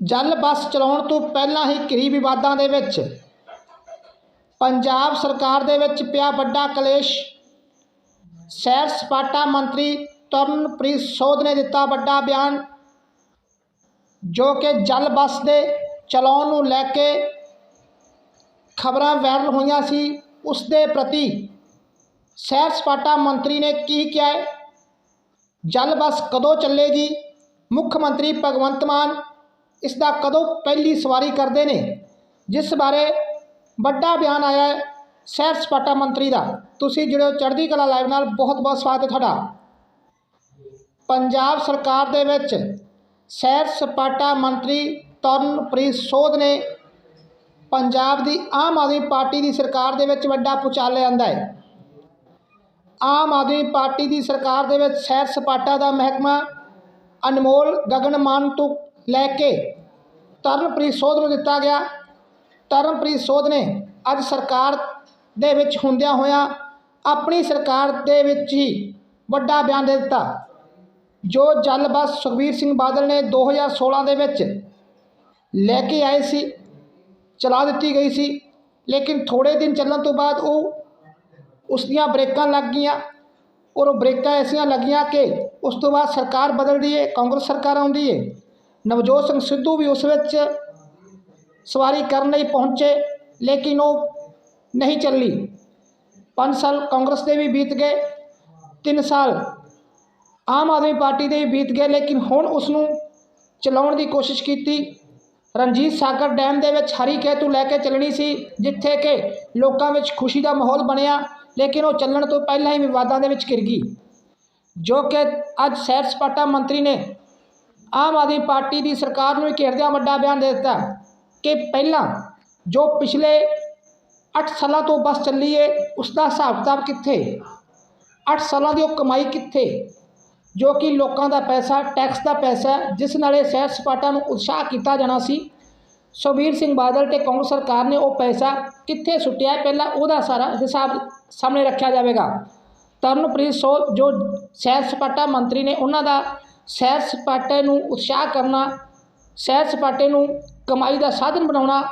ਜਲ ਬੱਸ ਚਲਾਉਣ ਤੋਂ ਪਹਿਲਾਂ ਹੀ ਘਿਰੀ ਵਿਵਾਦਾਂ ਦੇ ਵਿੱਚ। ਪੰਜਾਬ ਸਰਕਾਰ ਦੇ ਵਿੱਚ ਪਿਆ ਵੱਡਾ ਕਲੇਸ਼। ਸੈਰ ਸਪਾਟਾ ਮੰਤਰੀ ਤਰਨਪ੍ਰੀਤ ਸੋਧ ਨੇ ਦਿੱਤਾ ਵੱਡਾ ਬਿਆਨ, ਜੋ ਕਿ ਜਲ ਬੱਸ ਦੇ ਚਲਾਉਣ ਨੂੰ ਲੈ ਕੇ ਖਬਰਾਂ ਵਾਇਰਲ ਹੋਈਆਂ ਸੀ। ਉਸ ਦੇ ਪ੍ਰਤੀ ਸੈਰ ਸਪਾਟਾ ਮੰਤਰੀ ਨੇ ਕੀ ਕਿਹਾ ਹੈ? ਜਲ ਬੱਸ ਕਦੋਂ ਚੱਲੇਗੀ? ਮੁੱਖ ਮੰਤਰੀ ਭਗਵੰਤ ਮਾਨ ਇਸ ਦਾ ਕਦੋਂ ਪਹਿਲੀ ਸਵਾਰੀ ਕਰਦੇ ਨੇ? ਜਿਸ ਬਾਰੇ ਵੱਡਾ ਬਿਆਨ ਆਇਆ ਹੈ ਸੈਰ ਸਪਾਟਾ ਮੰਤਰੀ ਦਾ। ਤੁਸੀਂ ਜੁੜਿਓ ਚੜ੍ਹਦੀ ਕਲਾ ਲਾਈਵ ਨਾਲ। ਬਹੁਤ ਬਹੁਤ ਸਵਾਗਤ ਹੈ ਤੁਹਾਡਾ। ਪੰਜਾਬ ਸਰਕਾਰ ਦੇ ਵਿੱਚ ਸੈਰ ਸਪਾਟਾ ਮੰਤਰੀ ਤਰਨਪ੍ਰੀਤ ਸੋਧ ਨੇ ਪੰਜਾਬ ਦੀ ਆਮ ਆਦਮੀ ਪਾਰਟੀ ਦੀ ਸਰਕਾਰ ਦੇ ਵਿੱਚ ਵੱਡਾ ਪੁਚਾਲ ਲਿਆਂਦਾ ਹੈ। ਆਮ ਆਦਮੀ ਪਾਰਟੀ ਦੀ ਸਰਕਾਰ ਦੇ ਵਿੱਚ ਸੈਰ ਸਪਾਟਾ ਦਾ ਮਹਿਕਮਾ ਅਨਮੋਲ ਗਗਨਮਾਨ ਤੋਂ ਲੈ ਕੇ ਤਰਨਪ੍ਰੀਤ ਸੋਧ ਨੂੰ ਦਿੱਤਾ ਗਿਆ। ਤਰਨਪ੍ਰੀਤ ਸੋਧ ਨੇ ਅੱਜ ਸਰਕਾਰ ਦੇ ਵਿੱਚ ਹੁੰਦਿਆਂ ਹੋਇਆਂ ਆਪਣੀ ਸਰਕਾਰ ਦੇ ਵਿੱਚ ਹੀ ਵੱਡਾ ਬਿਆਨ ਦੇ ਦਿੱਤਾ। ਜੋ ਜਲ ਬੱਸ ਸੁਖਬੀਰ ਸਿੰਘ ਬਾਦਲ ਨੇ 2016 ਦੇ ਵਿੱਚ ਲੈ ਕੇ ਆਏ ਸੀ, ਚਲਾ ਦਿੱਤੀ ਗਈ ਸੀ, ਲੇਕਿਨ ਥੋੜੇ ਦਿਨ ਚੱਲਣ ਤੋਂ ਬਾਅਦ ਉਹ ਉਸ ਦੀਆਂ ਬ੍ਰੇਕਾਂ ਲੱਗ ਗਈਆਂ। ਔਰ ਉਹ ਬ੍ਰੇਕਾਂ ਐਸੀਆਂ ਲੱਗੀਆਂ ਕਿ ਉਸ ਤੋਂ ਬਾਅਦ ਸਰਕਾਰ ਬਦਲਦੀ ਹੈ ਕਾਂਗਰਸ ਸਰਕਾਰ ਆਉਂਦੀ ਹੈ ਨਵਜੋਤ ਸਿੰਘ ਸਿੱਧੂ ਵੀ ਉਸ ਵਿੱਚ ਸਵਾਰੀ ਕਰਨ ਲਈ ਪਹੁੰਚੇ, ਲੇਕਿਨ ਉਹ ਨਹੀਂ ਚੱਲੀ। 5 ਸਾਲ ਕਾਂਗਰਸ ਦੇ ਵੀ ਬੀਤ ਗਏ 3 ਸਾਲ ਆਮ ਆਦਮੀ ਪਾਰਟੀ ਦੇ ਵੀ ਬੀਤ ਗਏ, ਲੇਕਿਨ ਹੁਣ ਉਸ ਨੂੰ ਚਲਾਉਣ ਦੀ ਕੋਸ਼ਿਸ਼ ਕੀਤੀ। ਰਣਜੀਤ ਸਾਗਰ ਡੈਮ ਦੇ ਵਿੱਚ ਹਰੀ ਖੇਤੂ ਲੈ ਕੇ ਚੱਲਣੀ ਸੀ, ਜਿੱਥੇ ਕਿ ਲੋਕਾਂ ਵਿੱਚ ਖੁਸ਼ੀ ਦਾ ਮਾਹੌਲ ਬਣਿਆ, ਲੇਕਿਨ ਉਹ ਚੱਲਣ ਤੋਂ ਪਹਿਲਾਂ ਹੀ ਵਿਵਾਦਾਂ ਦੇ ਵਿੱਚ ਘਿਰ ਗਈ, ਜੋ ਕਿ ਅੱਜ ਸੈਰ ਸਪਾਟਾ ਮੰਤਰੀ ਨੇ ਆਮ ਆਦਮੀ ਪਾਰਟੀ ਦੀ ਸਰਕਾਰ ਨੂੰ ਹੀ ਘੇਰਦਿਆਂ ਵੱਡਾ ਬਿਆਨ ਦੇ ਦਿੱਤਾ ਕਿ ਪਹਿਲਾਂ ਜੋ ਪਿਛਲੇ 8 ਸਾਲਾਂ ਤੋਂ ਬੱਸ ਚੱਲੀ ਏ ਉਸ ਦਾ ਹਿਸਾਬ ਕਿਤਾਬ ਕਿੱਥੇ? 8 ਸਾਲਾਂ ਦੀ ਉਹ ਕਮਾਈ ਕਿੱਥੇ? ਜੋ ਕਿ ਲੋਕਾਂ ਦਾ ਪੈਸਾ ਟੈਕਸ ਦਾ ਪੈਸਾ ਜਿਸ ਨਾਲ ਇਹ ਸੈਰ ਸਪਾਟਾ ਨੂੰ ਉਤਸ਼ਾਹ ਕੀਤਾ ਜਾਣਾ ਸੀ। ਸੁਖਬੀਰ ਸਿੰਘ ਬਾਦਲ ਤੇ ਕਾਂਗਰਸ ਸਰਕਾਰ ਨੇ ਉਹ ਪੈਸਾ ਕਿੱਥੇ ਸੁੱਟਿਆ ਹੈ, ਪਹਿਲਾਂ ਉਹਦਾ ਸਾਰਾ ਹਿਸਾਬ ਸਾਹਮਣੇ ਰੱਖਿਆ ਜਾਵੇਗਾ। ਤਰਨਪ੍ਰੀਤ ਸੋ ਜੋ ਸੈਰ ਸਪਾਟਾ ਮੰਤਰੀ ਨੇ ਉਹਨਾਂ ਦਾ ਸੈਰ ਸਪਾਟੇ ਨੂੰ ਉਤਸ਼ਾਹ ਕਰਨਾ, ਸੈਰ ਸਪਾਟੇ ਨੂੰ ਕਮਾਈ ਦਾ ਸਾਧਨ ਬਣਾਉਣਾ,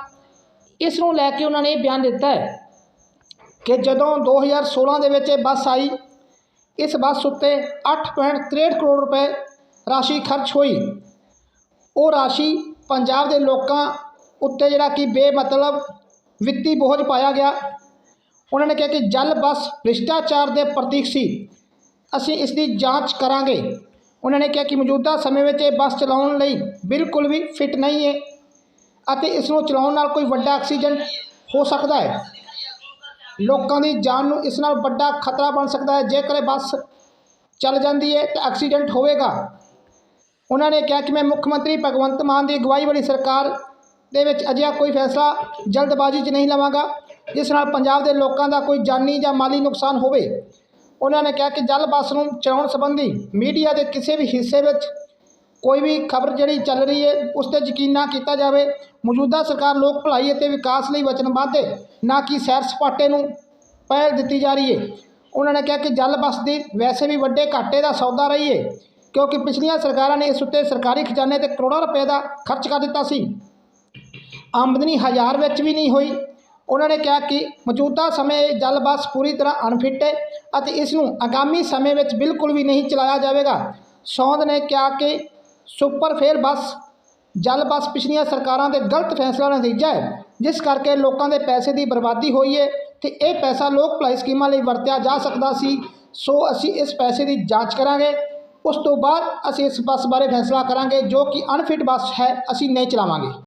ਇਸ ਨੂੰ ਲੈ ਕੇ ਉਹਨਾਂ ਨੇ ਇਹ ਬਿਆਨ ਦਿੱਤਾ ਹੈ ਕਿ ਜਦੋਂ 2016 ਦੇ ਵਿੱਚ ਇਹ ਬੱਸ ਆਈ, ਇਸ ਬੱਸ ਉੱਤੇ 8.63 ਕਰੋੜ ਰੁਪਏ ਰਾਸ਼ੀ ਖਰਚ ਹੋਈ। ਉਹ ਰਾਸ਼ੀ ਪੰਜਾਬ ਦੇ ਲੋਕਾਂ ਉੱਤੇ ਜਿਹੜਾ ਕਿ ਬੇਮਤਲਬ ਵਿੱਤੀ ਬੋਝ ਪਾਇਆ ਗਿਆ। ਉਹਨਾਂ ਨੇ ਕਿਹਾ ਕਿ ਜਲ ਬੱਸ ਭ੍ਰਿਸ਼ਟਾਚਾਰ ਦੇ ਪ੍ਰਤੀਕ ਸੀ। ਅਸੀਂ ਇਸ ਦੀ ਜਾਂਚ ਕਰਾਂਗੇ। ਉਹਨਾਂ ਨੇ ਕਿਹਾ ਕਿ ਮੌਜੂਦਾ ਸਮੇਂ ਵਿੱਚ ਇਹ ਬੱਸ ਚਲਾਉਣ ਲਈ ਬਿਲਕੁਲ ਵੀ ਫਿੱਟ ਨਹੀਂ ਹੈ ਅਤੇ ਇਸ ਨੂੰ ਚਲਾਉਣ ਨਾਲ ਕੋਈ ਵੱਡਾ ਐਕਸੀਡੈਂਟ ਹੋ ਸਕਦਾ ਹੈ। ਲੋਕਾਂ ਦੀ ਜਾਨ ਨੂੰ ਇਸ ਨਾਲ ਵੱਡਾ ਖਤਰਾ ਬਣ ਸਕਦਾ ਹੈ। ਜੇਕਰ ਇਹ ਬੱਸ ਚੱਲ ਜਾਂਦੀ ਹੈ ਤਾਂ ਐਕਸੀਡੈਂਟ ਹੋਵੇਗਾ। ਉਹਨਾਂ ਨੇ ਕਿਹਾ ਕਿ ਮੈਂ ਮੁੱਖ ਮੰਤਰੀ ਭਗਵੰਤ ਮਾਨ ਦੀ ਅਗਵਾਈ ਵਾਲੀ ਸਰਕਾਰ ਦੇ ਵਿੱਚ ਅਜਿਹਾ ਕੋਈ ਫੈਸਲਾ ਜਲਦਬਾਜ਼ੀ 'ਚ ਨਹੀਂ ਲਵਾਂਗਾ, ਜਿਸ ਨਾਲ ਪੰਜਾਬ ਦੇ ਲੋਕਾਂ ਦਾ ਕੋਈ ਜਾਨੀ ਜਾਂ ਮਾਲੀ ਨੁਕਸਾਨ ਹੋਵੇ। ਉਹਨਾਂ ਨੇ ਕਿਹਾ ਕਿ ਜਲ ਬੱਸ ਨੂੰ ਚਲਾਉਣ ਸੰਬੰਧੀ ਮੀਡੀਆ ਦੇ ਕਿਸੇ ਵੀ ਹਿੱਸੇ ਵਿੱਚ ਕੋਈ ਵੀ ਖਬਰ ਜਿਹੜੀ ਚੱਲ ਰਹੀ ਹੈ, ਉਸ ਤੇ ਯਕੀਨ ਨਾ ਕੀਤਾ ਜਾਵੇ। ਮੌਜੂਦਾ ਸਰਕਾਰ ਲੋਕ ਭਲਾਈ ਅਤੇ ਵਿਕਾਸ ਲਈ ਵਚਨਬੱਧ ਹੈ, ਨਾ ਕਿ ਸੈਰ ਸਪਾਟੇ ਨੂੰ ਪਹਿਲ ਦਿੱਤੀ ਜਾ ਰਹੀ ਹੈ। ਉਹਨਾਂ ਨੇ ਕਿਹਾ ਕਿ ਜਲ ਬੱਸ ਦੀ ਵੈਸੇ ਵੀ ਵੱਡੇ ਘਾਟੇ ਦਾ ਸੌਦਾ ਰਹੀ ਹੈ, ਕਿਉਂਕਿ ਪਿਛਲੀਆਂ ਸਰਕਾਰਾਂ ਨੇ ਇਸ ਉੱਤੇ ਸਰਕਾਰੀ ਖਜ਼ਾਨੇ ਤੇ ਕਰੋੜਾਂ ਰੁਪਏ ਦਾ ਖਰਚ ਕਰ ਦਿੱਤਾ ਸੀ। ਆਮਦਨੀ ਹਜ਼ਾਰ ਵਿੱਚ ਵੀ ਨਹੀਂ ਹੋਈ। ਉਹਨਾਂ ਨੇ ਕਿਹਾ ਕਿ ਮੌਜੂਦਾ ਸਮੇਂ ਇਹ ਜਲ ਬੱਸ ਪੂਰੀ ਤਰ੍ਹਾਂ ਅਨਫਿਟ ਹੈ ਅਤੇ ਇਸ ਨੂੰ ਆਗਾਮੀ ਸਮੇਂ ਵਿੱਚ ਬਿਲਕੁਲ ਵੀ ਨਹੀਂ ਚਲਾਇਆ ਜਾਵੇਗਾ। ਸੌਂਦ ਨੇ ਕਿਹਾ ਕਿ ਸੁਪਰ ਫੇਅਰ ਬੱਸ, ਜਲ ਬੱਸ ਪਿਛਲੀਆਂ ਸਰਕਾਰਾਂ ਦੇ ਗਲਤ ਫੈਸਲਾ ਦਾ ਨਤੀਜਾ ਹੈ। ਜਿਸ ਕਰਕੇ ਲੋਕਾਂ ਦੇ ਪੈਸੇ ਦੀ ਬਰਬਾਦੀ ਹੋਈ ਹੈ ਤੇ ਇਹ ਪੈਸਾ ਲੋਕ ਭਲਾਈ ਸਕੀਮਾਂ ਲਈ ਵਰਤਿਆ ਜਾ ਸਕਦਾ ਸੀ, ਸੋ ਅਸੀਂ ਇਸ ਪੈਸੇ ਦੀ ਜਾਂਚ ਕਰਾਂਗੇ। ਉਸ ਤੋਂ ਬਾਅਦ ਅਸੀਂ ਇਸ ਬੱਸ ਬਾਰੇ ਫੈਸਲਾ ਕਰਾਂਗੇ ਜੋ ਕਿ ਅਨਫਿਟ ਬੱਸ ਹੈ, ਅਸੀਂ ਨਹੀਂ ਚਲਾਵਾਂਗੇ।